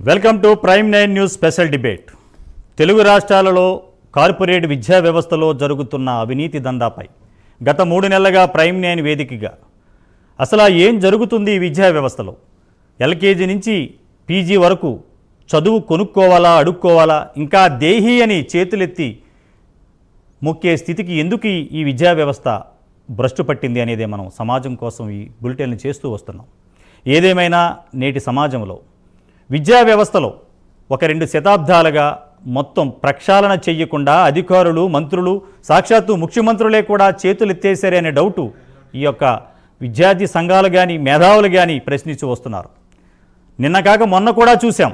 Welcome to prime nine news special debate. Telugu రాష్ట్రాలలో corporate విద్యా వ్యవస్థలో జరుగుతున్న అవినీతి దందాపై గత మూడు నెలలుగా ప్రైమ్ నైన్ వేదికగా. అసలు ఏం జరుగుతుంది ఈ విద్యా వ్యవస్థలో? ఎల్కేజీ నుంచి పీజీ వరకు చదువు కొనుక్కోవాలా అడుక్కోవాలా ఇంకా దేహి అని చేతులెత్తి మొక్కే స్థితికి ఎందుకు ఈ- ఈ విద్యా వ్యవస్థ భ్రష్టు పట్టింది అనేదే మనం సమాజం కోసం ఈ బులెటిన్లు చేస్తూ వస్తున్నాం. ఏదేమైనా నేటి సమాజంలో విద్యా వ్యవస్థలో ఒక రెండు శతాబ్దాలుగా మొత్తం ప్రక్షాళన చెయ్యకుండా అధికారులు మంత్రులు సాక్షాత్తు ముఖ్యమంత్రులే కూడా చేతులు ఎత్తేసారే అనే డౌటు ఈ యొక్క విద్యార్థి సంఘాలు కానీ మేధావులు కానీ ప్రశ్నించి వస్తున్నారు. నిన్న కాక మొన్న కూడా చూశాం.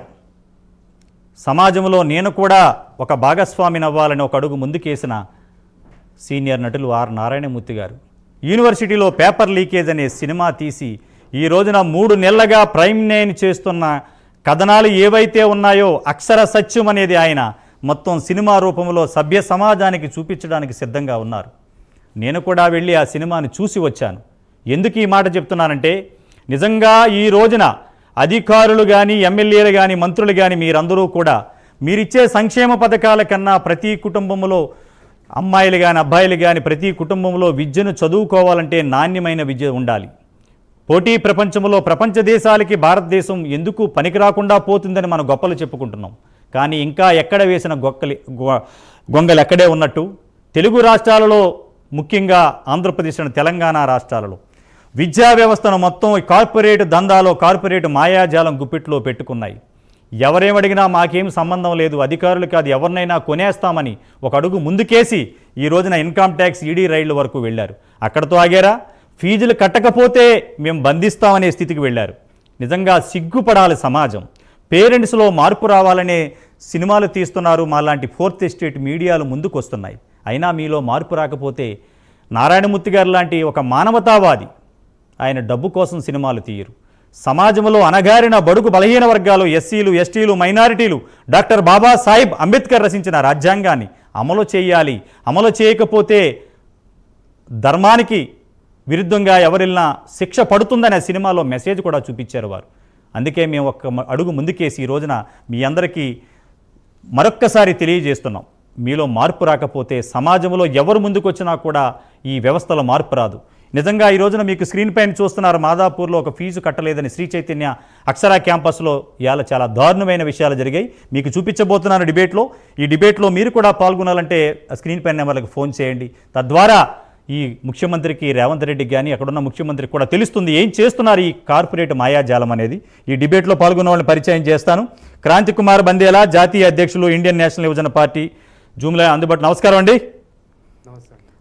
సమాజంలో నేను కూడా ఒక భాగస్వామిని అవ్వాలని ఒక అడుగు ముందుకేసిన సీనియర్ నటులు ఆర్ నారాయణమూర్తి గారు. యూనివర్సిటీలో పేపర్ లీకేజ్ అనే సినిమా తీసి ఈ రోజున మూడు నెలలుగా ప్రైమ్ నైన్ చేస్తున్న కథనాలు ఏవైతే ఉన్నాయో అక్షర సత్యం అనేది ఆయన మొత్తం సినిమా రూపంలో సభ్య సమాజానికి చూపించడానికి సిద్ధంగా ఉన్నారు. నేను కూడా వెళ్ళి ఆ సినిమాని చూసి వచ్చాను. ఎందుకు ఈ మాట చెప్తున్నానంటే నిజంగా ఈ రోజున అధికారులు కానీ ఎమ్మెల్యేలు కానీ మంత్రులు కానీ మీరందరూ కూడా మీరిచ్చే సంక్షేమ పథకాల కన్నా ప్రతి కుటుంబంలో అమ్మాయిలు కానీ అబ్బాయిలు కానీ ప్రతి కుటుంబంలో విద్యను చదువుకోవాలంటే నాణ్యమైన విద్య ఉండాలి. పోటీ ప్రపంచంలో ప్రపంచ దేశాలకి భారతదేశం ఎందుకు పనికి రాకుండా పోతుందని మనం గొప్పలు చెప్పుకుంటున్నాం. కానీ ఇంకా ఎక్కడ వేసిన గొక్కలి గొ- గొంగలు ఎక్కడే ఉన్నట్టు తెలుగు రాష్ట్రాలలో ముఖ్యంగా ఆంధ్రప్రదేశ్ తెలంగాణ రాష్ట్రాలలో విద్యా వ్యవస్థను మొత్తం ఈ కార్పొరేట్ దందాలో కార్పొరేట్ మాయాజాలం గుప్పిట్లో పెట్టుకున్నాయి. ఎవరేమడిగినా మాకేం సంబంధం లేదు అధికారులు కాదు ఎవరినైనా కొనేస్తామని ఒక అడుగు ముందుకేసి ఈ రోజున ఇన్కమ్ ట్యాక్స్ ఈడీ రైళ్ళ వరకు వెళ్ళారు. అక్కడతో ఆగారా? ఫీజులు కట్టకపోతే మేము బంధిస్తామనే స్థితికి వెళ్ళారు. నిజంగా సిగ్గుపడాలి సమాజం. పేరెంట్స్లో మార్పు రావాలనే సినిమాలు తీస్తున్నారు మాలాంటి ఫోర్త్ ఎస్టేట్ మీడియాలు ముందుకు వస్తున్నాయి అయినా మీలో మార్పు రాకపోతే నారాయణమూర్తి గారు లాంటి ఒక మానవతావాది ఆయన డబ్బు కోసం సినిమాలు తీయరు. సమాజంలో అణగారిన బడుగు బలహీన వర్గాలు ఎస్సీలు ఎస్టీలు మైనారిటీలు డాక్టర్ బాబాసాహెబ్ అంబేద్కర్ రచించిన రాజ్యాంగాన్ని అమలు చేయాలి. అమలు చేయకపోతే ధర్మానికి విరుద్ధంగా ఎవరిల్నా శిక్ష పడుతుందనే సినిమాలో మెసేజ్ కూడా చూపించారు వారు. అందుకే మేము ఒక అడుగు ముందుకేసి ఈ రోజున మీ అందరికీ మరొక్కసారి తెలియజేస్తున్నాం. మీలో మార్పు రాకపోతే సమాజంలో ఎవరు ముందుకొచ్చినా కూడా ఈ వ్యవస్థలో మార్పు రాదు. నిజంగా ఈ రోజున మీకు స్క్రీన్ పైన చూస్తున్నారు మాదాపూర్లో ఒక ఫీజు కట్టలేదని శ్రీ చైతన్య అక్షరా క్యాంపస్లో ఇవాళ చాలా దారుణమైన విషయాలు జరిగాయి. మీకు చూపించబోతున్నాను డిబేట్లో. ఈ డిబేట్లో మీరు కూడా పాల్గొనాలంటే స్క్రీన్ పైన నెంబర్లకు ఫోన్ చేయండి. తద్వారా ఈ ముఖ్యమంత్రికి రేవంత్ రెడ్డికి కానీ అక్కడున్న ముఖ్యమంత్రికి కూడా తెలుస్తుంది ఏం చేస్తున్నారు ఈ కార్పొరేట్ మాయాజాలం అనేది. ఈ డిబేట్లో పాల్గొన్న వాళ్ళని పరిచయం చేస్తాను. క్రాంతి కుమార్ బందేలా జాతీయ అధ్యక్షులు ఇండియన్ నేషనల్ యువజన పార్టీ జూమ్లో అందుబాటు. నమస్కారం అండి.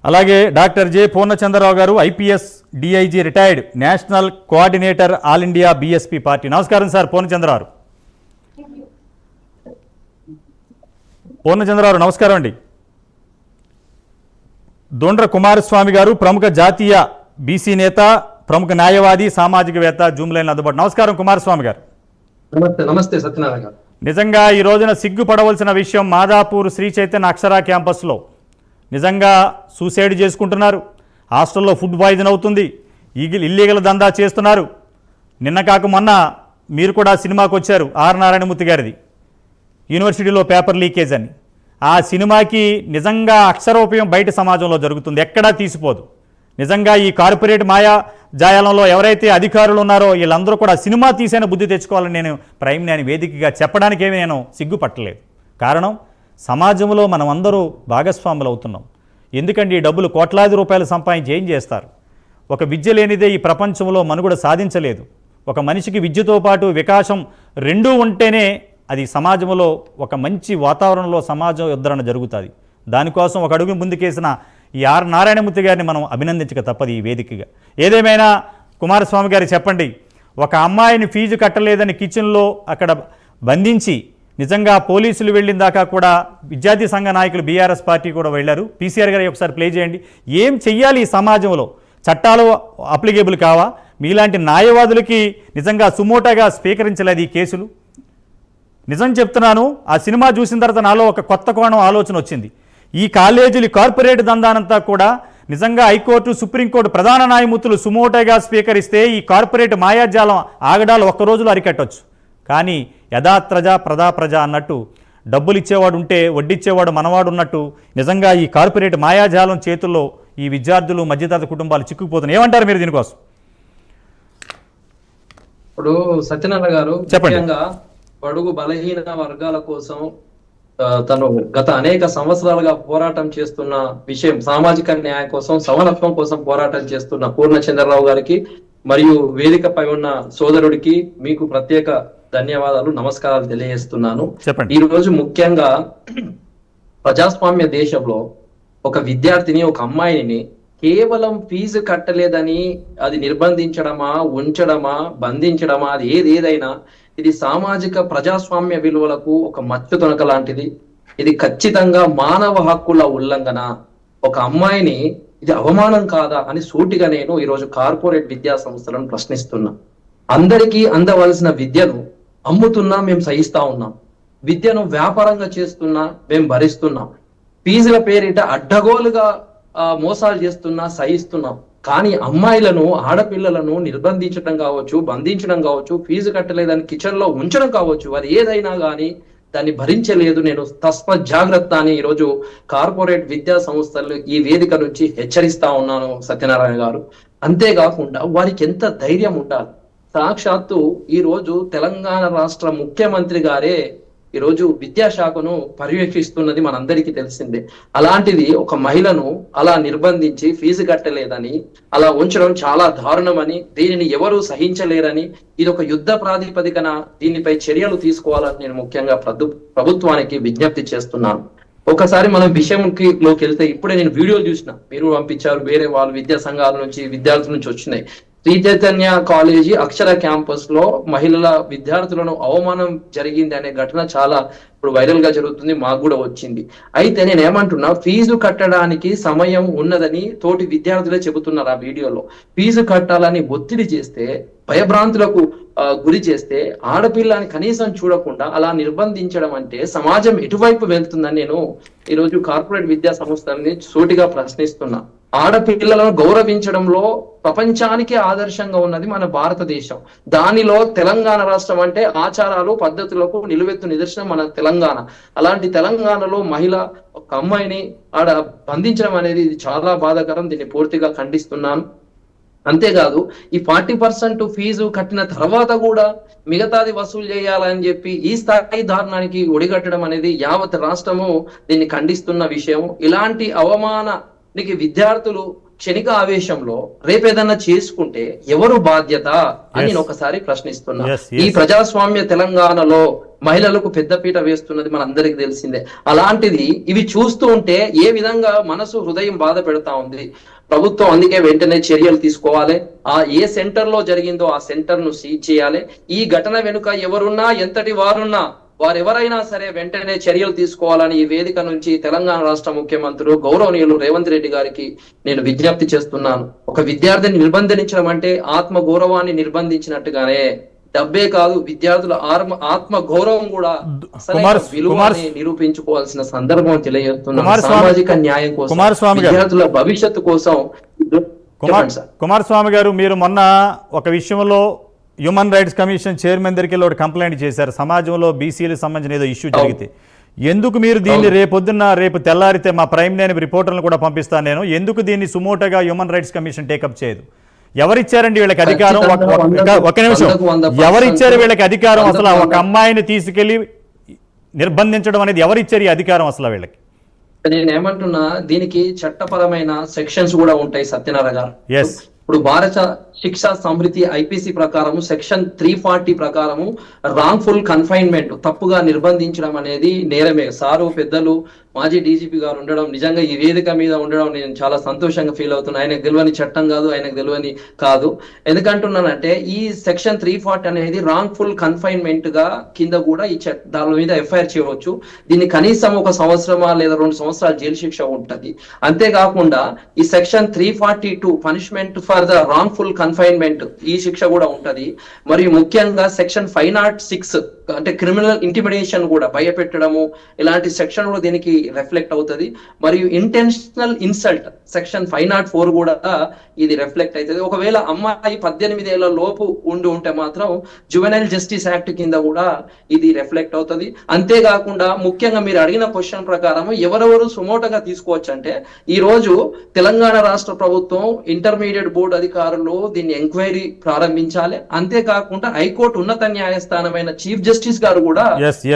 అలాగే doctor J Purnachandrarao garu IPS DIG retired national coordinator all India BSP party. నమస్కారం సార్ పూర్ణచంద్రరావు పూర్ణచంద్రరావు నమస్కారం అండి. దొండ్ర కుమారస్వామి గారు ప్రముఖ జాతీయ బీసీ నేత ప్రముఖ న్యాయవాది సామాజికవేత్త జూమ్ లైన్ అందుబాటు నమస్కారం కుమారస్వామి గారు. నమస్తే నమస్తే సత్యనారాయణ గారు. నిజంగా ఈ రోజున సిగ్గుపడవలసిన విషయం మాదాపూర్ శ్రీ చైతన్య అక్షరా క్యాంపస్లో. నిజంగా సూసైడ్ చేసుకుంటున్నారు. హాస్టల్లో ఫుడ్ పాయిజన్ అవుతుంది. ఈగిల్ ఇల్లీగల్ దందా చేస్తున్నారు. నిన్న కాక మొన్న మీరు కూడా సినిమాకి వచ్చారు ఆర్ నారాయణమూర్తి గారిది. యూనివర్సిటీలో పేపర్ లీకేజ్ అని. ఆ సినిమాకి నిజంగా అక్షరోపయం బయట సమాజంలో జరుగుతుంది. ఎక్కడా తీసిపోదు. నిజంగా ఈ కార్పొరేట్ మాయా జాయాలంలో ఎవరైతే అధికారులు ఉన్నారో వీళ్ళందరూ కూడా సినిమా తీసైన బుద్ధి తెచ్చుకోవాలని నేను ప్రైమ్ నేను వేదికగా చెప్పడానికేమీ నేను సిగ్గుపట్టలేదు. కారణం సమాజంలో మనం అందరూ భాగస్వాములు అవుతున్నాం. ఎందుకంటే ఈ డబ్బులు కోట్లాది రూపాయలు సంపాదించి ఏం చేస్తారు? ఒక విద్య లేనిదే ఈ ప్రపంచంలో మనుగడ సాధించలేదు. ఒక మనిషికి విద్యతో పాటు వికాసం రెండూ ఉంటేనే అది సమాజంలో ఒక మంచి వాతావరణంలో సమాజం ఉద్ధరణ జరుగుతుంది. దానికోసం ఒక అడుగు ముందుకేసిన ఈ ఆర్ నారాయణమూర్తి గారిని మనం అభినందించక తప్పదు ఈ వేదికగా. ఏదేమైనా కుమారస్వామి గారు చెప్పండి ఒక అమ్మాయిని ఫీజు కట్టలేదని కిచెన్లో అక్కడ బంధించి నిజంగా పోలీసులు వెళ్ళిన దాకా కూడా విద్యార్థి సంఘ నాయకులు బీఆర్ఎస్ పార్టీ కూడా వెళ్ళారు. పీసీఆర్ గారు ఒకసారి ప్లే చేయండి. ఏం చెయ్యాలి ఈ సమాజంలో? చట్టాలు అప్లికేబుల్ కావా? మీలాంటి న్యాయవాదులకి నిజంగా సుమోటాగా స్వీకరించలేదు ఈ కేసులు. నిజం చెప్తున్నాను ఆ సినిమా చూసిన తర్వాత నాలో ఒక కొత్త కోణం ఆలోచన వచ్చింది. ఈ కాలేజీలు కార్పొరేట్ దందానంతా కూడా నిజంగా హైకోర్టు సుప్రీంకోర్టు ప్రధాన న్యాయమూర్తులు సుమోటోగా స్వీకరిస్తే ఈ కార్పొరేట్ మాయాజాలం ఆగడాలు ఒక్క రోజులో అరికట్టొచ్చు. కానీ యథాత్రజ ప్రజా ప్రజ అన్నట్టు డబ్బులు ఇచ్చేవాడు ఉంటే వడ్డిచ్చేవాడు మనవాడు ఉన్నట్టు నిజంగా ఈ కార్పొరేట్ మాయాజాలం చేతుల్లో ఈ విద్యార్థులు మధ్యతరగతి కుటుంబాలు చిక్కుకుపోతున్నాయి. ఏమంటారు మీరు దీనికోసం? ఇప్పుడు సత్యనారాయణ గారు చెప్పండి. బడుగు బలహీన వర్గాల కోసం తను గత అనేక సంవత్సరాలుగా పోరాటం చేస్తున్న విషయం సామాజిక న్యాయం కోసం సమానత్వం కోసం పోరాటం చేస్తున్న పూర్ణ చంద్రరావు గారికి మరియు వేదికపై ఉన్న సోదరుడికి మీకు ప్రత్యేక ధన్యవాదాలు నమస్కారాలు తెలియజేస్తున్నాను. ఈ రోజు ముఖ్యంగా ప్రజాస్వామ్య దేశంలో ఒక విద్యార్థిని ఒక అమ్మాయిని కేవలం ఫీజు కట్టలేదని అది నిర్బంధించడమా ఉంచడమా బంధించడమా అది ఏది ఏదైనా ఇది సామాజిక ప్రజాస్వామ్య విలువలకు ఒక మచ్చు తొనక లాంటిది. ఇది ఖచ్చితంగా మానవ హక్కుల ఉల్లంఘన. ఒక అమ్మాయిని ఇది అవమానం కాదా అని సూటిగా నేను ఈరోజు కార్పొరేట్ విద్యా సంస్థలను ప్రశ్నిస్తున్నా. అందరికీ అందవలసిన విద్యను అమ్ముతున్నా మేము సహిస్తా ఉన్నాం. విద్యను వ్యాపారంగా చేస్తున్నా మేము భరిస్తున్నాం. ఫీజుల పేరిట అడ్డగోలుగా మోసాలు చేస్తున్నా సహిస్తున్నాం. కానీ అమ్మాయిలను ఆడపిల్లలను నిర్బంధించడం కావచ్చు బంధించడం కావచ్చు ఫీజు కట్టలేదని కిచెన్లో ఉంచడం కావచ్చు అది ఏదైనా కానీ దాన్ని భరించలేదు. నేను తస్మ జాగ్రత్త అని ఈరోజు కార్పొరేట్ విద్యా సంస్థలు ఈ వేదిక నుంచి హెచ్చరిస్తా ఉన్నాను సత్యనారాయణ గారు. అంతేకాకుండా వారికి ఎంత ధైర్యం ఉండాలి? సాక్షాత్తు ఈ రోజు తెలంగాణ రాష్ట్ర ముఖ్యమంత్రి గారే ఈరోజు రోజు విద్యాశాఖను పర్యవేక్షిస్తున్నది మనందరికీ తెలిసిందే. అలాంటిది ఒక మహిళను అలా నిర్బంధించి ఫీజు కట్టలేదని అలా ఉంచడం చాలా దారుణమని దీనిని ఎవరు సహించలేరని ఇది ఒక యుద్ధ ప్రాతిపదికన దీనిపై చర్యలు తీసుకోవాలని నేను ముఖ్యంగా ప్రభుత్వానికి విజ్ఞప్తి చేస్తున్నాను. ఒకసారి మనం విషయంకి లోకి వెళ్తే ఇప్పుడే నేను వీడియోలు చూసిన. మీరు పంపించారు వేరే వాళ్ళు విద్యా సంఘాల నుంచి విద్యార్థుల నుంచి వచ్చినాయి. శ్రీ చైతన్య కాలేజీ అక్షర క్యాంపస్లో మహిళల విద్యార్థులను అవమానం జరిగింది అనే ఘటన చాలా ఇప్పుడు వైరల్గా జరుగుతుంది మాకు కూడా వచ్చింది. అయితే నేను ఏమంటున్నా ఫీజు కట్టడానికి సమయం ఉన్నదని తోటి విద్యార్థులే చెబుతున్నారు ఆ వీడియోలో. ఫీజు కట్టాలని ఒత్తిడి చేస్తే భయభ్రాంతులకు గురి చేస్తే ఆడపిల్లని కనీసం చూడకుండా అలా నిర్బంధించడం అంటే సమాజం ఎటువైపు వెళ్తుందని నేను ఈరోజు కార్పొరేట్ విద్యా సంస్థలని సూటిగా ప్రశ్నిస్తున్నా. ఆడపిల్లలను గౌరవించడంలో ప్రపంచానికి ఆదర్శంగా ఉన్నది మన భారతదేశం. దానిలో తెలంగాణ రాష్ట్రం అంటే ఆచారాలు పద్ధతులకు నిలువెత్తు నిదర్శనం మన తెలంగాణ. అలాంటి తెలంగాణలో మహిళ ఒక అమ్మాయిని ఆడ బంధించడం అనేది ఇది చాలా బాధాకరం. దీన్ని పూర్తిగా ఖండిస్తున్నాను. అంతేకాదు ఈ ఫార్టీ పర్సెంట్ ఫీజు కట్టిన తర్వాత కూడా మిగతాది వసూలు చేయాలని చెప్పి ఈ స్థాయి దారుణానికి ఒడిగట్టడం అనేది యావత్ రాష్ట్రము దీన్ని ఖండిస్తున్న విషయం ఇలాంటి అవమాన అవమానానికి విద్యార్థులు క్షణిక ఆవేశంలో రేపేదన్నా చేసుకుంటే ఎవరు బాధ్యత అని నేను ఒకసారి ప్రశ్నిస్తున్నా. ఈ. ప్రజాస్వామ్య తెలంగాణలో మహిళలకు పెద్దపీట వేస్తున్నది మనందరికి తెలిసిందే. అలాంటిది ఇవి చూస్తూ ఉంటే ఏ విధంగా మనసు హృదయం బాధ పెడతా ఉంది? ప్రభుత్వం అందుకే వెంటనే చర్యలు తీసుకోవాలి. ఆ ఏ సెంటర్లో జరిగిందో ఆ సెంటర్ను సీజ్ చేయాలి. ఈ ఘటన వెనుక ఎవరున్నా ఎంతటి వారున్నా వారెవరైనా సరే వెంటనే చర్యలు తీసుకోవాలని ఈ వేదిక నుంచి తెలంగాణ రాష్ట్ర ముఖ్యమంత్రులు గౌరవనీయులు రేవంత్ రెడ్డి గారికి నేను విజ్ఞప్తి చేస్తున్నాను. ఒక విద్యార్థిని నిర్బంధించడం అంటే ఆత్మ గౌరవాన్ని నిర్బంధించినట్టుగానే డబ్బే కాదు విద్యార్థుల ఆత్మ ఆత్మ గౌరవం కూడా విలువని నిరూపించుకోవాల్సిన సందర్భం తెలియజేస్తున్నాను. సామాజిక న్యాయం కోసం. విద్యార్థుల భవిష్యత్తు కోసం కుమార్ కుమారస్వామి గారు మీరు మొన్న ఒక విషయంలో హ్యూమన్ రైట్స్ కమిషన్ చైర్మన్ దగ్గరికి వెళ్ళి కంప్లైంట్ చేశారు. సమాజంలో బీసీలకు సంబంధించిన ఏదో ఇష్యూ జరిగితే. ఎందుకు మీరు దీన్ని రేపొద్దున్న రేపు తెల్లారితే మా ప్రైమ్ నేను రిపోర్టర్లను కూడా పంపిస్తాను నేను. ఎందుకు దీన్ని సుమోటోగా human rights commission take up చేయదు? ఎవరిచ్చారండి వీళ్ళకి అధికారం? ఒక- నిమిషం. ఎవరిచ్చారు వీళ్ళకి అధికారం అసలు? ఒక అమ్మాయిని తీసుకెళ్ళి నిర్బంధించడం అనేది ఎవరిచ్చారు ఈ అధికారం అసలు వీళ్ళకి? నేను ఏమంటున్నా దీనికి చట్టపరమైన సెక్షన్స్ కూడా ఉంటాయి సత్యనారాయణ గారు. ఇప్పుడు భారత శిక్షా సమృద్ధి ఐపీసీ ప్రకారము సెక్షన్ త్రీ ఫార్టీ ప్రకారము రాంగ్ఫుల్ కన్ఫైన్మెంట్ తప్పుగా నిర్బంధించడం అనేది నేరమే. సారు పెద్దలు మాజీ డీజీపీ గారు ఉండడం నిజంగా ఈ వేదిక మీద ఉండడం నేను చాలా సంతోషంగా ఫీల్ అవుతున్నాను ఆయనకు తెలియని చట్టం కాదు ఆయనకు తెలియని కాదు. ఎందుకంటున్నానంటే ఈ సెక్షన్ త్రీ ఫార్టీ అనేది రాంగ్ఫుల్ కన్ఫైన్మెంట్గా కింద కూడా ఈ దాని మీద ఎఫ్ఐఆర్ చేయవచ్చు. దీన్ని కనీసం ఒక సంవత్సరమా లేదా రెండు సంవత్సరాల జైలు శిక్ష ఉంటది. అంతేకాకుండా ఈ section three forty two punishment for the wrongful confinement ఈ శిక్ష కూడా ఉంటది. మరియు ముఖ్యంగా సెక్షన్ ఫైవ్ నాట్ సిక్స్ అంటే క్రిమినల్ ఇంటిమిడేషన్ కూడా భయపెట్టడము ఇలాంటి సెక్షన్ కూడా దీనికి రిఫ్లెక్ట్ అవుతుంది. మరియు intentional insult section five naught four కూడా ఇది రిఫ్లెక్ట్ అవుతుంది ఒకవేళ అమ్మాయి పద్దెనిమిది ఏళ్ళ లోపు ఉండి ఉంటే మాత్రం జువెనైల్ జస్టిస్ యాక్ట్ కింద కూడా ఇది రిఫ్లెక్ట్ అవుతుంది. అంతేకాకుండా ముఖ్యంగా మీరు అడిగిన క్వశ్చన్ ప్రకారం ఎవరెవరు సుమోటగా తీసుకోవచ్చు అంటే ఈ రోజు తెలంగాణ రాష్ట్ర ప్రభుత్వం ఇంటర్మీడియట్ బోర్డు అధికారులు దీన్ని ఎంక్వైరీ ప్రారంభించాలి. అంతేకాకుండా హైకోర్టు ఉన్నత న్యాయస్థానమైన చీఫ్ జస్టిస్ గారు కూడా.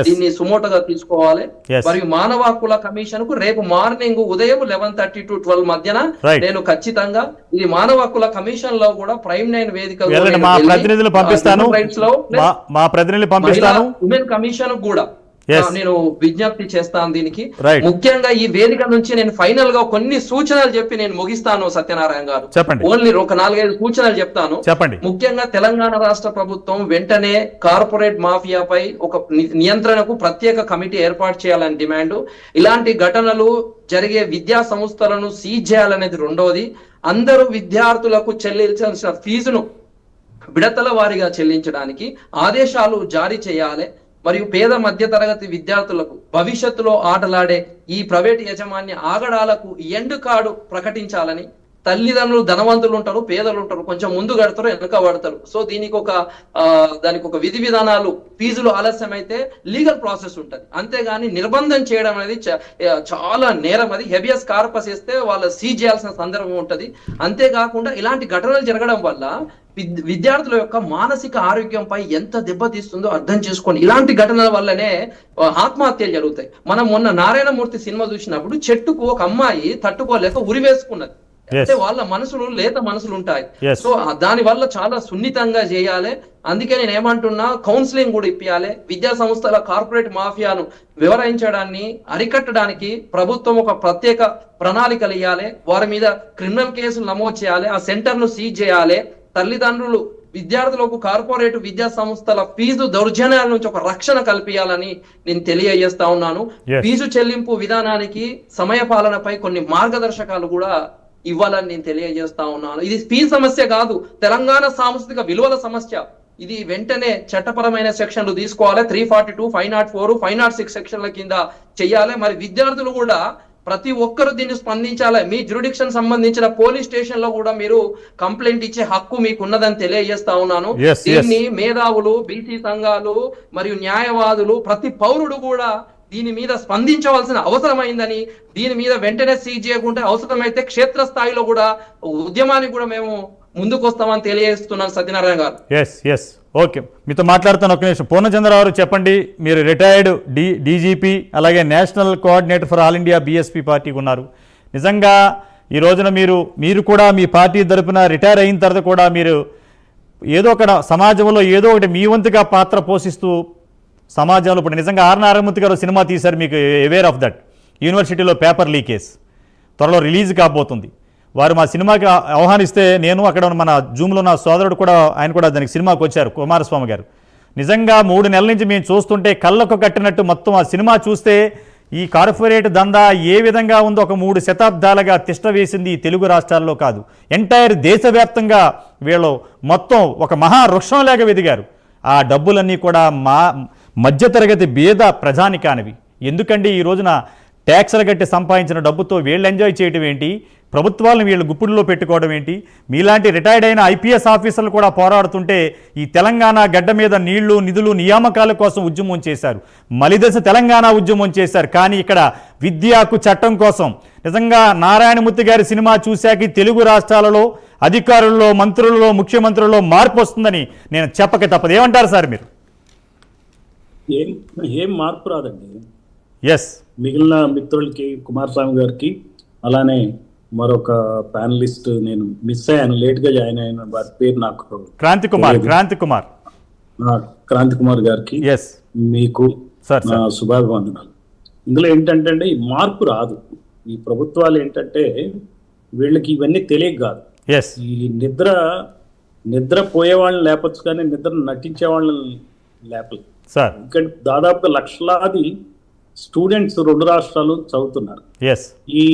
దీన్ని సుమోటగా తీసుకోవాలి. మరియు మానవ హక్కుల కమిషన్కు రేపు మార్నింగ్ ఉదయం లెవెన్ థర్టీ టు ట్వెల్వ్ మధ్యన. నేను ఖచ్చితంగా ఇది మానవ హక్కుల కమిషన్లో కూడా ప్రైమ్ నైన్ వేదిక మా ప్రతినిధులు పంపిస్తాను మా మా ప్రతినిధులు పంపిస్తాను ఉమెన్ కమిషన్ కూడా నేను విజ్ఞప్తి చేస్తాను దీనికి. ముఖ్యంగా ఈ వేదిక నుంచి నేను ఫైనల్గా కొన్ని సూచనలు చెప్పి నేను ముగిస్తాను సత్యనారాయణ గారు. చెప్పండి. ఓన్లీ ఒక నాలుగైదు సూచనలు చెప్తాను. చెప్పండి. ముఖ్యంగా తెలంగాణ రాష్ట్ర ప్రభుత్వం వెంటనే కార్పొరేట్ మాఫియాపై ఒక నియంత్రణకు ప్రత్యేక కమిటీ ఏర్పాటు చేయాలని డిమాండ్. ఇలాంటి ఘటనలు జరిగే విద్యా సంస్థలను సీజ్ చేయాలనేది రెండవది అందరూ విద్యార్థులకు చెల్లించాల్సిన ఫీజును విడతల వారీగా చెల్లించడానికి ఆదేశాలు జారీ చేయాలి. మరియు పేద మధ్య తరగతి విద్యార్థులకు భవిష్యత్తులో ఆటలాడే ఈ ప్రైవేట్ యాజమాన్య ఆగడాలకు ఎండ్ కార్డు ప్రకటించాలని తల్లిదండ్రులు ధనవంతులు ఉంటారు పేదలు ఉంటారు కొంచెం ముందు కడతారు వెనుక పడతారు సో దీనికి ఒక ఆ, దానికి ఒక విధి విధానాలు ఫీజులు ఆలస్యం అయితే లీగల్ ప్రాసెస్ ఉంటుంది. అంతేగాని నిర్బంధం చేయడం అనేది చ- చాలా నేరం అది. హెబియస్ కార్పస్ ఇస్తే వాళ్ళు సీజ్ చేయాల్సిన సందర్భం ఉంటది. అంతేకాకుండా ఇలాంటి ఘటనలు జరగడం వల్ల విద్యార్థుల యొక్క మానసిక ఆరోగ్యంపై ఎంత దెబ్బతీస్తుందో అర్థం చేసుకోండి ఇలాంటి ఘటనల వల్లనే ఆత్మహత్యలు జరుగుతాయి. మనం మొన్న నారాయణమూర్తి సినిమా చూసినప్పుడు చెట్టుకు ఒక అమ్మాయి తట్టుకోలేక ఉరివేసుకున్నది Yes. అంటే వాళ్ళ మనసులు లేత మనసులు ఉంటాయి. సో దాని వల్ల చాలా సున్నితంగా చేయాలి. అందుకే నేను ఏమంటున్నా కౌన్సిలింగ్ కూడా ఇప్పియాలి. విద్యా సంస్థల కార్పొరేట్ మాఫియాను వివరించడాన్ని అరికట్టడానికి ప్రభుత్వం ఒక ప్రత్యేక ప్రణాళికలు ఇవ్వాలి వారి మీద క్రిమినల్ కేసులు నమోదు చేయాలి. ఆ సెంటర్ను సీజ్ చేయాలి. తల్లిదండ్రులు విద్యార్థులకు కార్పొరేట్ విద్యా సంస్థల ఫీజు దౌర్జన్యాల నుంచి ఒక రక్షణ కల్పించాలని నేను తెలియజేస్తా ఉన్నాను. ఫీజు చెల్లింపు విధానానికి సమయ పాలనపై కొన్ని మార్గదర్శకాలు కూడా ఇవ్వాలని నేను తెలియజేస్తా ఉన్నాను. ఇది ఫీజు సమస్య కాదు తెలంగాణ సాంస్కృతిక విలువల సమస్య. ఇది వెంటనే చట్టపరమైన సెక్షన్లు తీసుకోవాలి. Three forty two five naught four five naught six సెక్షన్ల కింద చెయ్యాలి మరి విద్యార్థులు కూడా ప్రతి ఒక్కరు దీన్ని స్పందించాలి. మీ జ్యురిడిక్షన్ సంబంధించిన పోలీస్ స్టేషన్లో కూడా మీరు కంప్లైంట్ ఇచ్చే హక్కు మీకు ఉన్నదని తెలియజేస్తా ఉన్నాను. దీన్ని మేధావులు బీసీ సంఘాలు మరియు న్యాయవాదులు ప్రతి పౌరుడు కూడా దీని మీద స్పందించవలసిన అవసరమైందని దీని మీద వెంటనే సీజ్ చేయకుంటే అవసరమైతే క్షేత్ర స్థాయిలో కూడా ఉద్యమానికి కూడా మేము ముందుకు వస్తామని తెలియజేస్తున్నాను సత్యనారాయణ గారు. ఎస్ ఎస్ ఓకే మీతో మాట్లాడుతాను ఒక నిమిషం. పూర్ణచంద్రరావు గారు చెప్పండి మీరు రిటైర్డ్ డి డీజీపీ అలాగే national coordinator for all India BSP పార్టీకి ఉన్నారు. నిజంగా ఈ రోజున మీరు మీరు కూడా మీ పార్టీ తరపున రిటైర్ అయిన తర్వాత కూడా మీరు ఏదో ఒక సమాజంలో ఏదో ఒకటి మీ వంతుగా పాత్ర పోషిస్తూ సమాజంలో ఇప్పుడు నిజంగా ఆర్ నారాయణమూర్తి గారు సినిమా తీశారు మీకు అవేర్ ఆఫ్ దట్ యూనివర్సిటీలో పేపర్ లీకేజ్ త్వరలో రిలీజ్ కాబోతుంది. వారు మా సినిమాకి ఆహ్వానిస్తే నేను అక్కడ ఉన్న మన జూమ్లో నా సోదరుడు కూడా ఆయన కూడా దానికి సినిమాకి వచ్చారు కుమారస్వామి గారు. నిజంగా మూడు నెలల నుంచి మేము చూస్తుంటే కళ్ళకు కట్టినట్టు మొత్తం ఆ సినిమా చూస్తే ఈ కార్పొరేట్ దందా ఏ విధంగా ఉందో ఒక మూడు శతాబ్దాలుగా తిష్ట వేసింది ఈ తెలుగు రాష్ట్రాల్లో కాదు. ఎంటైర్ దేశవ్యాప్తంగా వీళ్ళు మొత్తం ఒక మహా వృక్షంలాగా వెదిగారు. ఆ డబ్బులన్నీ కూడా మా మధ్యతరగతి బీద ప్రజానికానివి. ఎందుకండి ఈ రోజున ట్యాక్స్లు కట్టి సంపాదించిన డబ్బుతో వీళ్ళు ఎంజాయ్ చేయటం ఏంటి? ప్రభుత్వాలను వీళ్ళు గుప్పిడిలో పెట్టుకోవడం ఏంటి? మీలాంటి రిటైర్డ్ అయిన ఐపీఎస్ ఆఫీసర్లు కూడా పోరాడుతుంటే ఈ తెలంగాణ గడ్డ మీద నీళ్ళు నిధులు నియామకాల కోసం ఉద్యమం చేశారు. మలిదశ తెలంగాణ ఉద్యమం చేశారు. కానీ ఇక్కడ విద్యాకు చట్టం కోసం నిజంగా నారాయణమూర్తి గారి సినిమా చూశాక తెలుగు రాష్ట్రాలలో అధికారుల్లో మంత్రులలో ముఖ్యమంత్రులలో మార్పు వస్తుందని నేను చెప్పక తప్పదు. ఏమంటారు సార్ మీరు? ఏం ఏం మార్పు రాదండి. ఎస్ మిగిలిన మిత్రులకి కుమారస్వామి గారికి అలానే మరొక ప్యానలిస్ట్ నేను మిస్ అయ్యాను లేట్గా జాయిన్ అయిన వారి పేరు నాకు క్రాంతి కుమార్ క్రాంతి కుమార్. క్రాంతి కుమార్ గారికి మీకు సార్ నా సార్ శుభాభివందనాలు. ఇందులో ఏంటంటే అండి ఈ మార్పు రాదు. ఈ ప్రభుత్వాలు ఏంటంటే వీళ్ళకి ఇవన్నీ తెలియక కాదు. ఈ నిద్ర నిద్ర పోయే వాళ్ళని లేపచ్చు కానీ నిద్ర నటించే వాళ్ళని లేపలేదు సార్ ఎందుకంటే దాదాపుగా లక్షలాది స్టూడెంట్స్ రెండు రాష్ట్రాలు చదువుతున్నారు. ఎస్ ఈ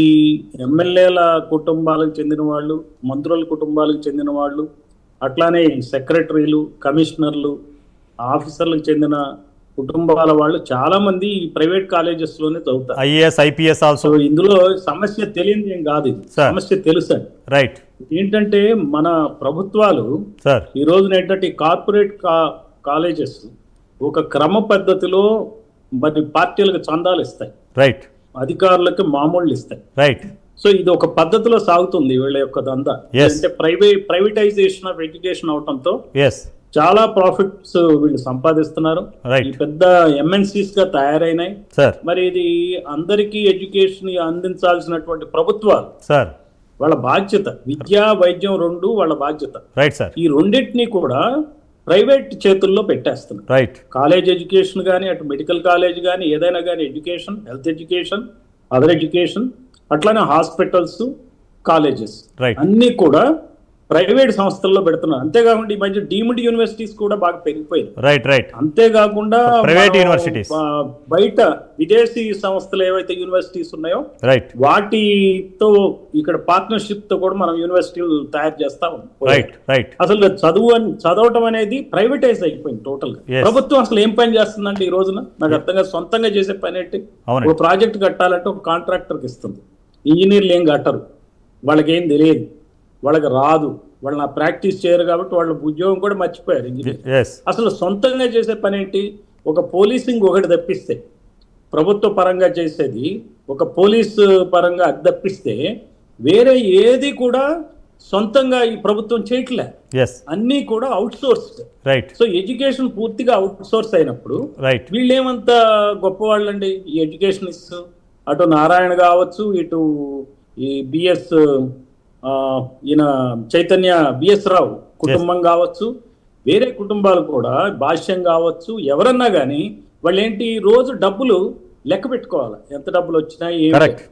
ఎమ్మెల్యేల కుటుంబాలకు చెందిన వాళ్ళు మంత్రుల కుటుంబాలకు చెందిన వాళ్ళు అట్లానే సెక్రటరీలు కమిషనర్లు ఆఫీసర్లకు చెందిన కుటుంబాల వాళ్ళు చాలా మంది ఈ ప్రైవేట్ కాలేజెస్లోనే చదువుతారు. ఐఏఎస్ ఐపీఎస్ ఆల్సో ఇందులో సమస్య తెలియదు ఏం కాదు. సమస్య తెలుసండి రైట్ ఏంటంటే మన ప్రభుత్వాలు సార్ ఈ రోజున ఏంటంటే కార్పొరేట్ కాలేజెస్ ఒక క్రమ పద్ధతిలో మరి పార్టీలకు చందాలు ఇస్తాయి. రైట్ అధికారులకు మామూళ్ళు ఇస్తాయి. రైట్ సో ఇది ఒక పద్ధతిలో సాగుతుంది వీళ్ళ యొక్క దందా. అంటే ప్రైవేట్ ప్రైవేటైజేషన్ ఆఫ్ ఎడ్యుకేషన్ అవటంతో చాలా ప్రాఫిట్స్ వీళ్ళు సంపాదిస్తున్నారు. పెద్ద ఎంఎన్సీస్గా తయారైనాయి. సార్ మరి ఇది అందరికీ ఎడ్యుకేషన్ అందించాల్సినటువంటి ప్రభుత్వాలు. సార్ వాళ్ళ బాధ్యత. విద్య వైద్యం రెండు వాళ్ళ బాధ్యత. రైట్ సార్ ఈ రెండింటినీ కూడా ప్రైవేట్ చేతుల్లో పెట్టేస్తున్నారు రైట్ కాలేజ్ ఎడ్యుకేషన్ కానీ అటు మెడికల్ కాలేజ్ కానీ ఏదైనా కానీ education health education other education అట్లానే హాస్పిటల్స్ కాలేజెస్. అన్నీ కూడా ప్రైవేట్ సంస్థల్లో పెడుతున్నారు. అంతేకాకుండా ఈ మధ్య డీమ్డ్ యూనివర్సిటీస్ కూడా బాగా పెరిగిపోయింది రైట్ రైట్ అంతేకాకుండా universities. ఆ, బయట విదేశీ సంస్థలు ఏవైతే యూనివర్సిటీస్ ఉన్నాయో రైట్ వాటితో ఇక్కడ పార్ట్నర్షిప్తో కూడా మనం యూనివర్సిటీలు తయారు చేస్తా ఉన్నాం. రైట్ రైట్ అసలు చదువు అని చదవటం అనేది ప్రైవేటైజ్ అయిపోయింది టోటల్గా. ప్రభుత్వం అసలు ఏం పని చేస్తుందంటే ఈ రోజున? నాకు అర్థం కాదు సొంతంగా చేసే పని ఏంటి. ఒక ప్రాజెక్ట్ కట్టాలంటే ఒక కాంట్రాక్టర్కి ఇస్తుంది. ఇంజనీర్లు ఏం కట్టరు. వాళ్ళకి ఏం తెలియదు. వాళ్ళకి రాదు. వాళ్ళు నా ప్రాక్టీస్ చేయరు కాబట్టి వాళ్ళ ఉద్యోగం కూడా మర్చిపోయారు ఇంజనీర్. అసలు సొంతంగా చేసే పని ఏంటి ఒక పోలీసింగ్ ఒకటి తప్పిస్తే ప్రభుత్వ పరంగా చేసేది ఒక పోలీస్ పరంగా అది తప్పిస్తే వేరే ఏది కూడా సొంతంగా ఈ ప్రభుత్వం చేయట్లే. అన్నీ కూడా out sourced right so education పూర్తిగా అవుట్ సోర్స్ అయినప్పుడు రైట్ వీళ్ళేమంత గొప్పవాళ్ళండి? ఈ ఎడ్యుకేషనిస్ట్ అటు నారాయణ కావచ్చు ఇటు ఈ బిఎస్ ఈయన చైతన్య బిఎస్ రావు కుటుంబం కావచ్చు వేరే కుటుంబాలు కూడా భాష్యం కావచ్చు ఎవరన్నా కానీ వాళ్ళు ఏంటి రోజు డబ్బులు లెక్క పెట్టుకోవాలి. ఎంత డబ్బులు వచ్చినాయి.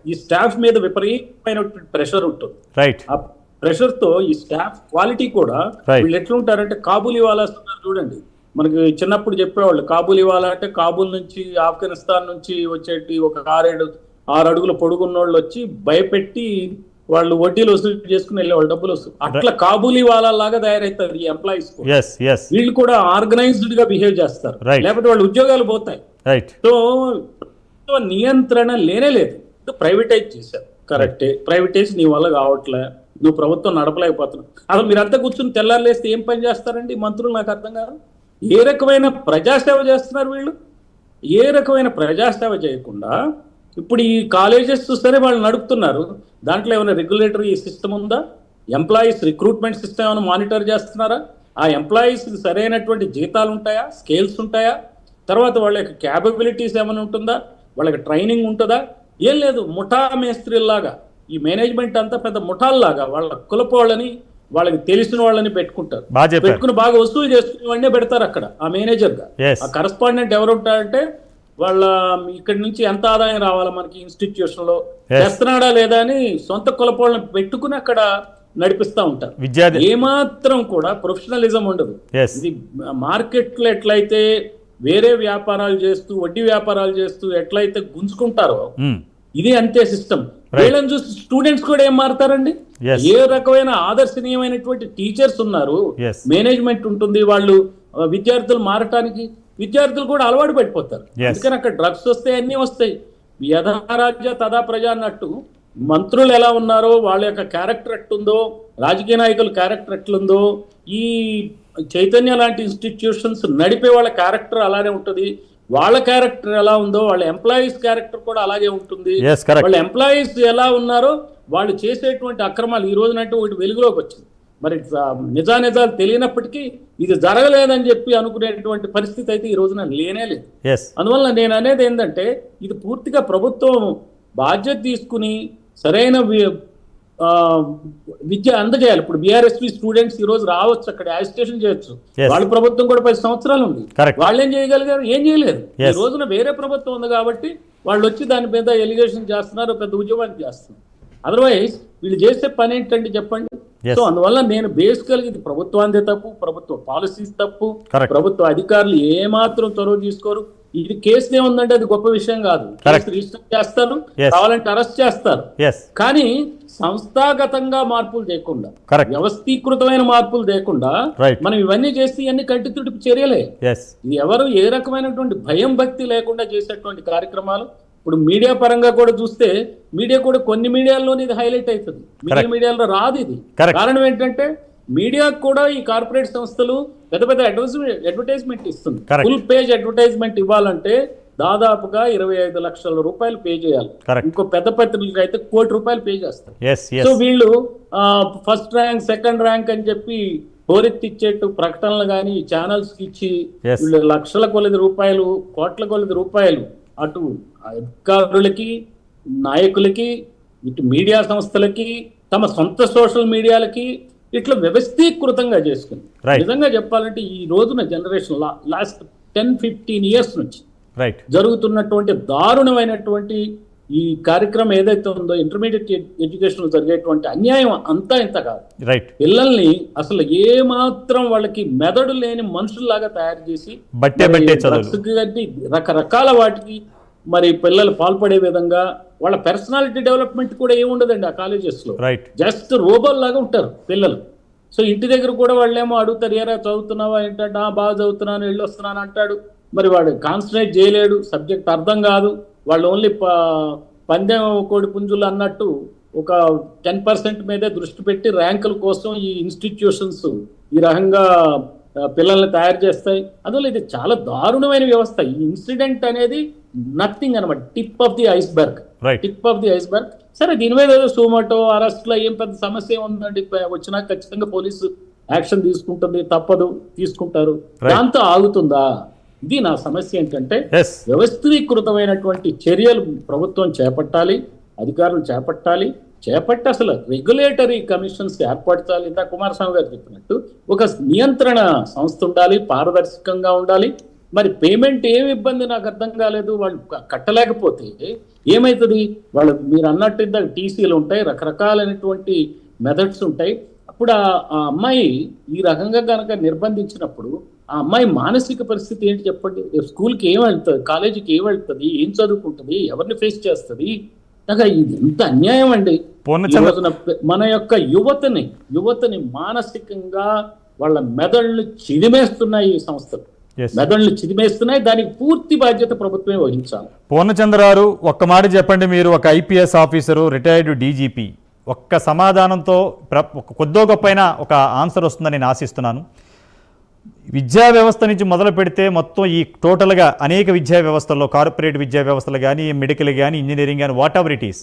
ఈ స్టాఫ్ మీద విపరీతమైన ప్రెషర్ ఉంటుంది. రైట్ ఆ ప్రెషర్తో ఈ స్టాఫ్ క్వాలిటీ కూడా. వీళ్ళు ఎట్లుంటారంటే కాబూల్ చూడండి. మనకి చిన్నప్పుడు చెప్పేవాళ్ళు కాబూల్ ఇవాళ అంటే కాబూల్ నుంచి ఆఫ్ఘనిస్తాన్ నుంచి వచ్చేటి ఒక ఆరేడు ఆరు అడుగుల పొడుగున్న వాళ్ళు వచ్చి భయపెట్టి వాళ్ళు వడ్డీలు వసూలు చేసుకుని వెళ్ళేవాళ్ళు డబ్బులు వసూలు అట్లా కాబూల్ ఇవాళ లాగా తయారవుతారు ఈ ఎంప్లాయీస్ వీళ్ళు కూడా ఆర్గనైజ్డ్గా బిహేవ్ చేస్తారు. లేకపోతే వాళ్ళ ఉద్యోగాలు పోతాయి. సో నియంత్రణ లేనే లేదు. ప్రైవేటైజ్ చేశారు. కరెక్టే ప్రైవేటైజ్ నీ వల్ల కావట్లే. నువ్వు ప్రభుత్వం నడపలేకపోతున్నావు. అసలు మీరంతా కూర్చుని తెల్లారులేస్తే ఏం పని చేస్తారండి మంత్రులు నాకు అర్థం కాదు? ఏ రకమైన ప్రజాసేవ చేస్తున్నారు వీళ్ళు? ఏ రకమైన ప్రజాసేవ చేయకుండా ఇప్పుడు ఈ కాలేజెస్ సరే వాళ్ళు నడుపుతున్నారు. దాంట్లో ఏమైనా రెగ్యులేటరీ సిస్టమ్ ఉందా? ఎంప్లాయీస్ రిక్రూట్మెంట్ సిస్టమ్ ఏమైనా మానిటర్ చేస్తున్నారా? ఆ ఎంప్లాయీస్ సరైనటువంటి జీతాలు ఉంటాయా? స్కేల్స్ ఉంటాయా? తర్వాత వాళ్ళ యొక్క క్యాపబిలిటీస్ ఏమైనా ఉంటుందా? వాళ్ళకి ట్రైనింగ్ ఉంటుందా? ఏం లేదు ముఠా మేస్త్రిల్లాగా. ఈ మేనేజ్మెంట్ అంతా పెద్ద ముఠాల్లాగా. వాళ్ళ కులపోళ్ళని వాళ్ళకి తెలిసిన వాళ్ళని పెట్టుకుంటారు. పెట్టుకుని బాగా వసూలు చేసుకునే వాడినే పెడతారు అక్కడ ఆ మేనేజర్గా. ఆ కరస్పాండెంట్ ఎవరు ఉంటారంటే వాళ్ళ ఇక్కడి నుంచి ఎంత ఆదాయం రావాలా మనకి ఇన్స్టిట్యూషన్లో. చేస్తున్నాడా లేదా అని సొంత కులపోళ్ళని పెట్టుకుని అక్కడ నడిపిస్తా ఉంటారు. విద్యార్థి ఏమాత్రం కూడా ప్రొఫెషనలిజం ఉండదు. ఇది మార్కెట్లో ఎట్లయితే వేరే వ్యాపారాలు చేస్తూ వడ్డీ వ్యాపారాలు చేస్తూ ఎట్లయితే గుంజుకుంటారో ఇది అంతే సిస్టమ్ వీళ్ళని చూసి స్టూడెంట్స్ కూడా ఏం మారుతారండి. ఏ రకమైన ఆదర్శనీయమైనటువంటి టీచర్స్ ఉన్నారు. మేనేజ్మెంట్ ఉంటుంది. వాళ్ళు విద్యార్థులు మారటానికి విద్యార్థులు కూడా అలవాటు పడిపోతారు. అందుకని అక్కడ డ్రగ్స్ వస్తాయి అన్ని వస్తాయి. యథా రాజ్య తదా ప్రజ అన్నట్టు మంత్రులు ఎలా ఉన్నారో వాళ్ళ యొక్క క్యారెక్టర్ ఎట్లుందో రాజకీయ నాయకుల క్యారెక్టర్ ఎట్లుందో ఈ చైతన్య లాంటి ఇన్స్టిట్యూషన్స్ నడిపే వాళ్ళ క్యారెక్టర్ అలానే ఉంటుంది. వాళ్ళ క్యారెక్టర్ ఎలా ఉందో వాళ్ళ ఎంప్లాయీస్ క్యారెక్టర్ కూడా అలాగే ఉంటుంది. వాళ్ళ ఎంప్లాయీస్ ఎలా ఉన్నారో వాళ్ళు చేసేటువంటి అక్రమాలు ఈ రోజునంటే ఒకటి వెలుగులోకి వచ్చింది. మరి నిజానిజాలు తెలియనప్పటికీ ఇది జరగలేదని చెప్పి అనుకునేటువంటి పరిస్థితి అయితే ఈ రోజున లేనే లేదు అందువల్ల నేను అనేది ఏంటంటే ఇది పూర్తిగా ప్రభుత్వం బాధ్యత తీసుకుని సరైన విద్య అందజేయాలి ఇప్పుడు బీఆర్ఎస్పీ స్టూడెంట్స్ ఈ రోజు రావచ్చు అక్కడ యాజిటేషన్ చేయొచ్చు. వాళ్ళ ప్రభుత్వం కూడా పది సంవత్సరాలు ఉంది. వాళ్ళు ఏం చేయగలిగారు ఏం చేయలేదు ఈ. రోజున వేరే ప్రభుత్వం ఉంది కాబట్టి వాళ్ళు వచ్చి దాని మీద ఎలిగేషన్ చేస్తున్నారు పెద్ద ఉద్యమాన్ని చేస్తున్నారు అదర్వైజ్ వీళ్ళు చేసే పని ఏంటంటే చెప్పండి. సో అందువల్ల నేను బేసికల్ ఇది ప్రభుత్వాందే తప్పు ప్రభుత్వ పాలసీస్ తప్పు. ప్రభుత్వ అధికారులు ఏమాత్రం చొరవ తీసుకోరు ఇది కేసు ఏముందంటే అది గొప్ప విషయం కాదు. కేసు రిజిస్టర్ చేస్తారు. కావాలంటే అరెస్ట్ చేస్తారు కానీ సంస్థాగతంగా మార్పులు చేయకుండా వ్యవస్థీకృతమైన మార్పులు చేయకుండా. మనం ఇవన్నీ చేస్తే ఇవన్నీ కంటి తుడుపు చర్యలే ఎవరు ఏ రకమైనటువంటి భయం భక్తి లేకుండా చేసేటువంటి కార్యక్రమాలు ఇప్పుడు మీడియా పరంగా కూడా చూస్తే మీడియా కూడా కొన్ని మీడియాల్లోనే ఇది హైలైట్ అవుతుంది మీడియా Correct. మీడియాలో రాదు ఇది. కారణం ఏంటంటే మీడియాకు కూడా ఈ కార్పొరేట్ సంస్థలు పెద్ద పెద్ద అడ్వర్టైజ్మెంట్ అడ్వర్టైజ్మెంట్ ఇస్తుంది. ఫుల్ పేజ్ అడ్వర్టైజ్మెంట్ ఇవ్వాలంటే దాదాపుగా ఇరవై ఐదు లక్షల రూపాయలు పే చేయాలి. ఇంకో పెద్ద పత్రికలకు అయితే కోటి రూపాయలు పే చేస్తారు సో వీళ్ళు ఫస్ట్ ర్యాంక్ సెకండ్ ర్యాంక్ అని చెప్పి హోరెత్తిచ్చేట్టు ప్రకటనలు కానీ ఛానల్స్ ఇచ్చి. వీళ్ళు లక్షల కొలది రూపాయలు కోట్ల కొలది రూపాయలు అటు అధికారులకి నాయకులకి ఇటు మీడియా సంస్థలకి తమ సొంత సోషల్ మీడియాలకి ఇట్లా వ్యవస్థీకృతంగా చేసుకుంది. నిజంగా చెప్పాలంటే ఈ రోజున generation last ten fifteen years నుంచి జరుగుతున్నటువంటి దారుణమైనటువంటి ఈ కార్యక్రమం ఏదైతే ఉందో ఇంటర్మీడియట్ ఎడ్యుకేషన్ జరిగేటువంటి అన్యాయం అంతా ఇంత కాదు. రైట్ పిల్లల్ని అసలు ఏ మాత్రం వాళ్ళకి మెదడు లేని మనుషుల్లాగా తయారు చేసి రకరకాల వాటికి మరి పిల్లలు పాల్పడే విధంగా వాళ్ళ పర్సనాలిటీ డెవలప్మెంట్ కూడా ఏముండదండి ఆ కాలేజెస్లో. రైట్ జస్ట్ రోబోల్ లాగా ఉంటారు పిల్లలు. సో ఇంటి దగ్గర కూడా వాళ్ళేమో అడుగుతారు ఏరా చదువుతున్నావా? ఏంటంటే "ఆ, బాగా చదువుతున్నాను వెళ్ళి వస్తున్నాను అంటాడు. మరి వాడు కాన్సన్ట్రేట్ చేయలేడు సబ్జెక్ట్ అర్థం కాదు. వాళ్ళు ఓన్లీ పందెం కోడి పుంజులు అన్నట్టు ఒక టెన్ పర్సెంట్ మీదే దృష్టి పెట్టి ర్యాంకుల కోసం ఈ ఇన్స్టిట్యూషన్స్ ఈ రకంగా పిల్లల్ని తయారు చేస్తాయి. అందువల్ల ఇది చాలా దారుణమైన వ్యవస్థ. ఈ ఇన్సిడెంట్ అనేది నథింగ్ అనమాట. Tip of the iceberg. Tip of the iceberg. సరే దీని మీద ఏదో సూమోటో అరెస్ట్లో ఏం పెద్ద సమస్య ప- వచ్చినా ఖచ్చితంగా పోలీసు యాక్షన్ తీసుకుంటుంది. తప్పదు. తీసుకుంటారు. దాంతో ఆగుతుందా? ఇది నా సమస్య ఏంటంటే వ్యవస్థీకృతమైనటువంటి చర్యలు ప్రభుత్వం చేపట్టాలి అధికారులు చేపట్టాలి చేపట్టి అసలు రెగ్యులేటరీ కమిషన్స్ ఏర్పరచాలి ఇంత కుమారస్వామి గారు చెప్పినట్టు ఒక నియంత్రణ సంస్థ ఉండాలి పారదర్శకంగా ఉండాలి. మరి పేమెంట్ ఏమి ఇబ్బంది నాకు అర్థం కాలేదు. వాళ్ళు కట్టలేకపోతే ఏమవుతుంది వాళ్ళు మీరు అన్నట్టు ఇందాక టీసీలు ఉంటాయి రకరకాలైనటువంటి మెథడ్స్ ఉంటాయి. అప్పుడు ఆ అమ్మాయి ఈ రకంగా కనుక నిర్బంధించినప్పుడు ఆ అమ్మాయి మానసిక పరిస్థితి ఏంటి చెప్పండి? స్కూల్కి ఏం వెళ్తుంది? కాలేజీకి ఏం వెళ్తుంది? ఏం చదువుకుంటుంది? ఎవరిని ఫేస్ చేస్తుంది? ఇది ఎంత అన్యాయం అండి. మన యొక్క యువతని యువతని మానసికంగా వాళ్ళ మెదళ్ళు చిదిమేస్తున్నాయి ఈ సంస్థలు. మెదళ్ళు చిదిమేస్తున్నాయి దానికి పూర్తి బాధ్యత ప్రభుత్వమే వహించాలి. పూర్ణచంద్రారు ఒక్క మాట చెప్పండి మీరు ఒక ఐపీఎస్ ఆఫీసరు రిటైర్డ్ డీజీపీ. ఒక్క సమాధానంతో కొద్దో గొప్పైనా ఒక ఆన్సర్ వస్తుందని నేను ఆశిస్తున్నాను. విద్యా వ్యవస్థ నుంచి మొదలు పెడితే మొత్తం ఈ టోటల్గా అనేక విద్యా వ్యవస్థల్లో కార్పొరేట్ విద్యా వ్యవస్థలు కానీ మెడికల్ కానీ ఇంజనీరింగ్ కానీ వాట్ ఎవర్ ఇట్ ఈస్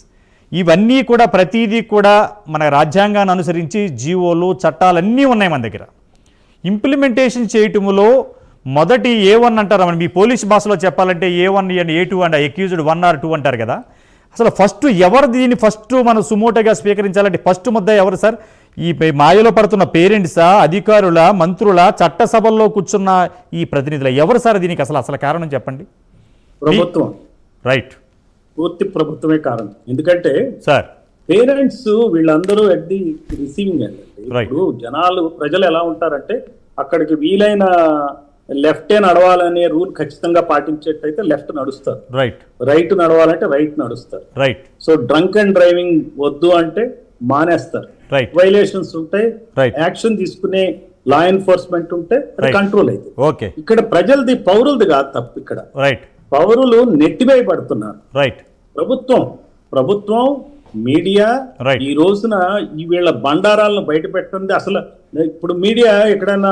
ఇవన్నీ కూడా ప్రతిదీ కూడా మన రాజ్యాంగాన్ని అనుసరించి జీవోలు చట్టాలన్నీ ఉన్నాయి మన దగ్గర. ఇంప్లిమెంటేషన్ చేయటములో మొదటి ఏ వన్ అంటారు. మనం మీ పోలీస్ భాషలో చెప్పాలంటే A one and A two and accused one or two అంటారు కదా. అసలు ఫస్ట్ ఎవరు దీన్ని ఫస్ట్ మనం సుమోటోగా స్వీకరించాలంటే ఫస్ట్ ముద్ద ఎవరు సార్? ఈ మాయలో పడుతున్న పేరెంట్సా అధికారుల మంత్రుల చట్టసభల్లో కూర్చున్న ఈ ప్రతినిధుల ఎవరు సార్ దీనికి అసలు అసలు కారణం చెప్పండి? ప్రభుత్వం. రైట్. పూర్తి ప్రభుత్వమే కారణం. ఎందుకంటే సార్. పేరెంట్స్ వీళ్ళందరూ అట్ ది రిసీవింగ్ అండి. ఇప్పుడు జనాలు ప్రజలు ఎలా ఉంటారంటే అక్కడికి వీలైన లెఫ్టే నడవాలనే రూల్ ఖచ్చితంగా పాటించేటైతే లెఫ్ట్ నడుస్తారు. రైట్ రైట్ నడవాలంటే రైట్ నడుస్తారు. Right so drunk and driving వద్దు అంటే మానేస్తారు. వైలేషన్స్ ఉంటాయి. యాక్షన్ తీసుకునే లా ఎన్ఫోర్స్మెంట్ ఉంటే. కంట్రోల్ అయితే. ఓకే ఇక్కడ ప్రజలది పౌరులది కాదు తప్పు ఇక్కడ. రైట్ పౌరులు నెట్టివై పడుతున్నారు. రైట్ ప్రభుత్వం ప్రభుత్వం మీడియా. ఈ రోజున ఈ వీళ్ళ బండారాలను బయట పెట్టింది అసలు ఇప్పుడు మీడియా ఎక్కడైనా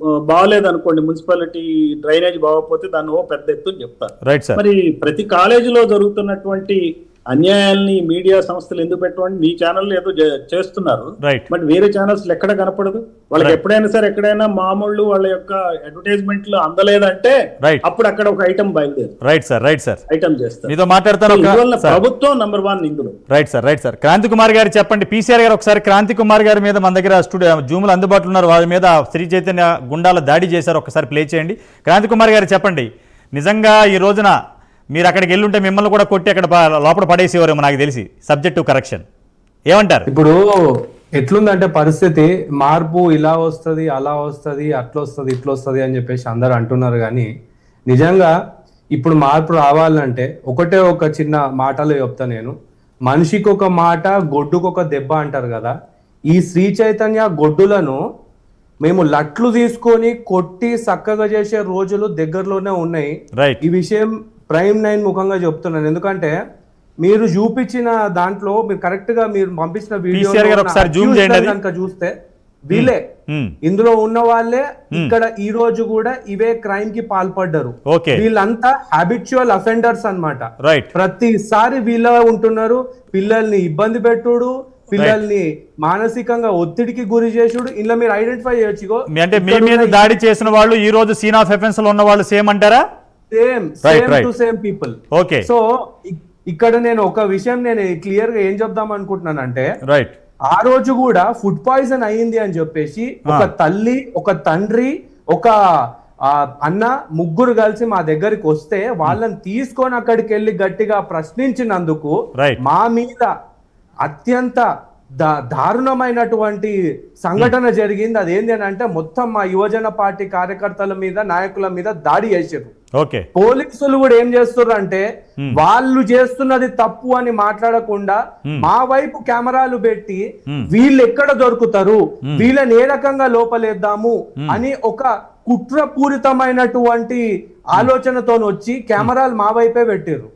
ఆ, బాగాలేదు అనుకోండి మున్సిపాలిటీ డ్రైనేజ్ బాగోకపోతే దాన్ని ఓ పెద్ద ఎత్తున చెప్తారు. మరి ప్రతి కాలేజీలో జరుగుతున్నటువంటి అన్యాయాల్ని మీడియా సంస్థలు ఎందుకు పెట్టండి మీ ఛానల్ ఏదో చేస్తున్నారు. బట్ వేరే ఛానల్స్ ఎక్కడ కనపడదు? వాళ్ళకి. ఎప్పుడైనా సరే ఎక్కడైనా మామూళ్ళు వాళ్ళ యొక్క అడ్వర్టైజ్మెంట్లు అందలేదంటే రైట్ అప్పుడు అక్కడ ఒక ఐటమ్ బయలుదేరు. Right sir right sir item చేస్తారు. మీతో మాట్లాడతాను సార్. ప్రభుత్వం నంబర్ వన్ ఇందులో right sir right sir Kranthi Kumar garu చెప్పండి. పీసీఆర్ గారు ఒకసారి క్రాంతి కుమార్ గారి మీద మన దగ్గర స్టూడియో జూమ్లో అందుబాటులో ఉన్నారు. వారి మీద శ్రీ చైతన్య గుండాల దాడి చేశారు. ఒకసారి ప్లే చేయండి. క్రాంతి కుమార్ గారు చెప్పండి. నిజంగా ఈ రోజున మీరు అక్కడికి వెళ్ళుంటే మిమ్మల్ని కూడా కొట్టి అక్కడ లోపల పడేసేవారేమో నాకు తెలిసి. సబ్జెక్టు కరెక్షన్ ఏమంటారు? ఇప్పుడు ఎట్లుందంటే పరిస్థితి మార్పు ఇలా వస్తుంది అలా వస్తుంది అట్లా వస్తుంది ఇట్లా వస్తుంది అని చెప్పేసి అందరు అంటున్నారు కానీ నిజంగా ఇప్పుడు మార్పు రావాలంటే ఒకటే ఒక చిన్న మాటలు చెప్తా నేను. మనిషికి ఒక మాట గొడ్డుకొక దెబ్బ అంటారు కదా ఈ శ్రీ చైతన్య గొడ్డులను మేము లట్లు తీసుకొని కొట్టి చక్కగా చేసే రోజులు దగ్గరలోనే ఉన్నాయి. రైట్ ఈ విషయం ప్రైమ్ నైన్ ముఖంగా చెప్తున్నాను ఎందుకంటే మీరు చూపించిన దాంట్లో మీరు కరెక్ట్గా మీరు పంపించిన వీడియో. కనుక చూస్తే వీళ్ళే. మ్మ్. ఇందులో ఉన్న వాళ్ళే ఇక్కడ ఈ రోజు కూడా ఇవే క్రైమ్కి పాల్పడ్డారు. ఓకే వీళ్ళంతా హ్యాబిచువల్ అఫెండర్స్ అన్నమాట. రైట్ ప్రతిసారి వీళ్ళ ఉంటున్నారు. పిల్లల్ని ఇబ్బంది పెట్టుడు పిల్లల్ని మానసికంగా ఒత్తిడికి గురి చేసుడు. ఇలా మీరు ఐడెంటిఫై చేయొచ్చు అంటే మీ మీద దాడి చేసిన వాళ్ళు ఈ రోజు సీన్ ఆఫ్ ఎఫెన్స్లో ఉన్న వాళ్ళు సేమ్ అంటారా? Same same. To same people okay so ఇక్కడ నేను ఒక విషయం నేను క్లియర్గా ఏం చెప్దాం అనుకుంటున్నానంటే రైట్ ఆ రోజు కూడా ఫుడ్ పాయిజన్ అయ్యింది అని చెప్పేసి ఒక తల్లి ఒక తండ్రి ఒక అన్న ముగ్గురు కలిసి మా దగ్గరికి వస్తే వాళ్ళని తీసుకొని అక్కడికి వెళ్ళి గట్టిగా ప్రశ్నించినందుకు. మా మీద అత్యంత దా- దారుణమైనటువంటి సంఘటన జరిగింది. అదేంటి అని అంటే మొత్తం మా యువజన పార్టీ కార్యకర్తల మీద నాయకుల మీద దాడి చేసారు ఓకే. పోలీసులు కూడా ఏం చేస్తున్నారు అంటే వాళ్ళు చేస్తున్నది తప్పు అని మాట్లాడకుండా మా వైపు కెమెరాలు పెట్టి వీళ్ళు ఎక్కడ దొరుకుతారు వీళ్ళని ఏ రకంగా లోపలేద్దాము అని ఒక కుట్రపూరితమైనటువంటి ఆలోచనతో వచ్చి కెమెరాలు మా వైపే పెట్టారు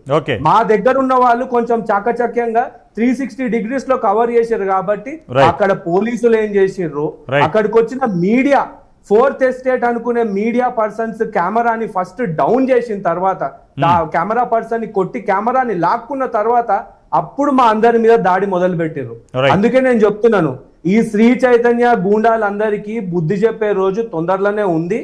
మా దగ్గర ఉన్న వాళ్ళు కొంచెం చాకచక్యంగా త్రీ సిక్స్టీ డిగ్రీస్లో కవర్ చేశారు కాబట్టి. అక్కడ పోలీసులు ఏం చేసిర్రు. అక్కడికి వచ్చిన మీడియా ఫోర్త్ ఎస్టేట్ అనుకునే మీడియా పర్సన్స్ కెమెరాని ఫస్ట్ డౌన్ చేసిన తర్వాత ఆ కెమెరా పర్సన్ని కొట్టి కెమెరాని లాక్కున్న తర్వాత అప్పుడు మా అందరి మీద దాడి మొదలు పెట్టారు. అందుకే నేను చెప్తున్నాను ఈ శ్రీ చైతన్య గూండాలందరికీ బుద్ధి చెప్పే రోజు తొందరలోనే ఉంది.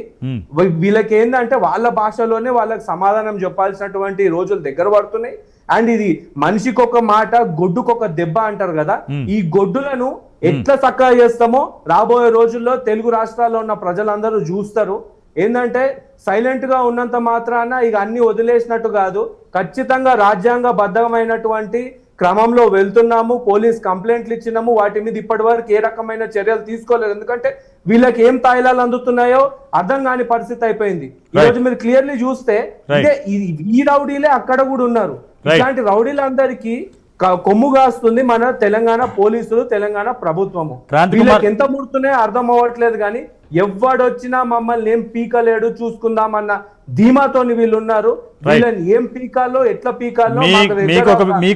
వీళ్ళకి ఏంటంటే వాళ్ళ భాషలోనే వాళ్ళకి సమాధానం చెప్పాల్సినటువంటి రోజులు దగ్గర పడుతున్నాయి. అండ్ ఇది మనిషికి ఒక మాట గొడ్డుకొక దెబ్బ అంటారు కదా. ఈ గొడ్డులను ఎట్లా చక్కగా చేస్తామో రాబోయే రోజుల్లో తెలుగు రాష్ట్రాల్లో ఉన్న ప్రజలందరూ చూస్తారు. ఏంటంటే సైలెంట్గా ఉన్నంత మాత్రాన ఇక అన్ని వదిలేసినట్టు కాదు ఖచ్చితంగా రాజ్యాంగ బద్ధమైనటువంటి క్రమంలో వెళ్తున్నాము పోలీస్ కంప్లైంట్లు ఇచ్చినాము వాటి మీద ఇప్పటి వరకు ఏ రకమైన చర్యలు తీసుకోలేదు. ఎందుకంటే వీళ్ళకి ఏం తాయిలాలు అందుతున్నాయో అర్థం కాని పరిస్థితి అయిపోయింది. ఈ రోజు మీరు క్లియర్లీ చూస్తే. ఇదే ఈ- రౌడీలే అక్కడ కూడా ఉన్నారు. ఇట్లాంటి రౌడీలందరికీ కొమ్ము కాస్తుంది మన తెలంగాణ పోలీసులు తెలంగాణ ప్రభుత్వము. వీళ్ళకి ఎంత ముడుతున్నాయో అర్థం అవ్వట్లేదు కానీ ఎవ్వడొచ్చినా మమ్మల్ని ఏం పీకలేడు చూసుకుందామన్న ధీమాతోని వీళ్ళు ఉన్నారు వీళ్ళని ఏం పీకాలో ఎట్లా పీకాలో మాకు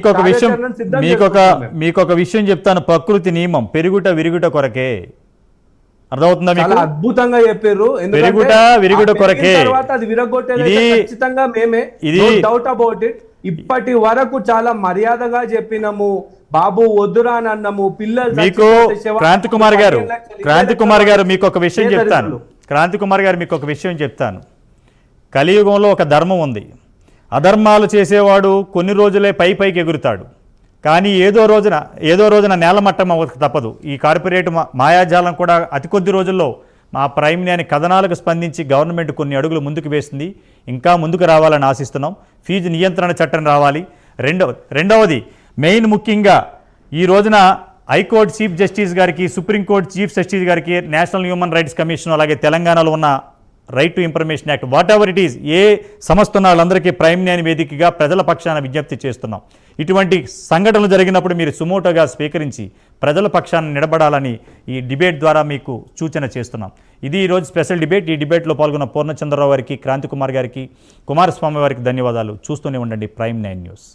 ఒక విషయం కార్యాచరణను సిద్ధం మీకు ఒక చేసుకుంటాం మేము. మీకు ఒక విషయం చెప్తాను. ప్రకృతి నియమం. పెరుగుట విరుగుట కొరకే. అర్థమవుతుందా మీకు? అద్భుతంగా చెప్పారు పెరుగుట, విరుగుట కొరకే. తర్వాత అది విరగొట్టేది ఖచ్చితంగా మేమే. ఇది- డౌట్ అబౌట్ ఇట్ ఇప్పటి వరకు చాలా మర్యాదగా చెప్పినాము బాబు వద్దురా అని అన్నాము పిల్లలు మీకు క్రాంతి కుమార్ గారు క్రాంతి కుమార్ గారు. మీకు ఒక విషయం. చెప్తాను. క్రాంతి కుమార్ గారు మీకు ఒక విషయం చెప్తాను. కలియుగంలో ఒక ధర్మం ఉంది. అధర్మాలు చేసేవాడు కొన్ని రోజులే పై పైకి ఎగురుతాడు. కానీ ఏదో రోజున ఏదో రోజున నేలమట్టం తప్పదు. ఈ కార్పొరేట్ మాయాజాలం కూడా అతి కొద్ది రోజుల్లో మా ప్రైమ్ కథనాలకు స్పందించి గవర్నమెంట్ కొన్ని అడుగులు ముందుకు వేసింది. ఇంకా ముందుకు రావాలని ఆశిస్తున్నాం. ఫీజు నియంత్రణ చట్టం రావాలి. రెండవ రెండవది మెయిన్ ముఖ్యంగా ఈ రోజున హైకోర్టు చీఫ్ జస్టిస్ గారికి సుప్రీంకోర్టు చీఫ్ జస్టిస్ గారికి నేషనల్ హ్యూమన్ రైట్స్ కమిషన్ అలాగే తెలంగాణలో ఉన్న right to information act whatever it is ఏ సంస్థ ఉన్న వాళ్ళందరికీ ప్రైమ్ న్యాయ వేదికగా ప్రజల పక్షాన విజ్ఞప్తి చేస్తున్నాం. ఇటువంటి సంఘటనలు జరిగినప్పుడు మీరు సుమోటోగా స్వీకరించి ప్రజల పక్షాన్ని నిలబడాలని ఈ డిబేట్ ద్వారా మీకు సూచన చేస్తున్నాం. ఇది ఈరోజు స్పెషల్ డిబేట్. ఈ డిబేట్లో పాల్గొన్న పూర్ణచంద్రరావు గారికి క్రాంతి కుమార్ గారికి కుమారస్వామి వారికి ధన్యవాదాలు. చూస్తూనే ఉండండి ప్రైమ్ నైన్ న్యూస్.